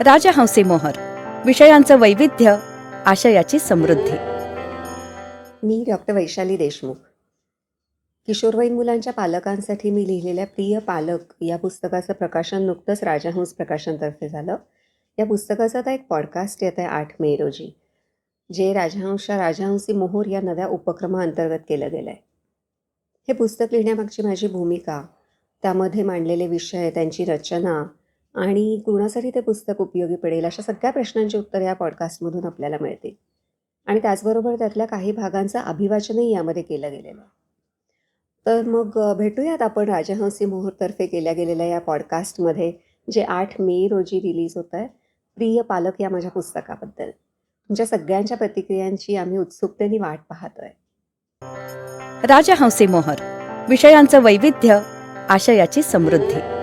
राजहंसी मोहर विषयांचं वैविध्य आशयाची समृद्धी. मी डॉक्टर वैशाली देशमुख. किशोरवयीन मुलांच्या पालकांसाठी मी लिहिलेल्या प्रिय पालक या पुस्तकाचं प्रकाशन नुकतंच राजहंस प्रकाशनतर्फे झालं. या पुस्तकाचा आता एक पॉडकास्ट येत आहे आठ मे रोजी जे राजहंसच्या राजहंसी मोहोर या नव्या उपक्रमाअंतर्गत केलं गेलं आहे हे पुस्तक लिहिण्यामागची माझी भूमिका त्यामध्ये मांडलेले विषय त्यांची रचना आणि कुणासाठी ते पुस्तक उपयोगी पडेल अशा सगळ्या प्रश्नांची उत्तरं या पॉडकास्टमधून आपल्याला मिळतील. आणि त्याचबरोबर त्यातल्या काही भागांचं अभिवाचनही यामध्ये केलं गेलेलं आहे. तर मग भेटूयात आपण राजहंसी मोहोरतर्फे केल्या गेलेल्या या पॉडकास्टमध्ये जे आठ मे रोजी रिलीज होत आहे प्रिय पालक या माझ्या पुस्तकाबद्दल. तुमच्या सगळ्यांच्या प्रतिक्रियांची आम्ही उत्सुकतेने वाट पाहतोय. राजहंसी मोहर विषयांचं वैविध्य आशयाची समृद्धी.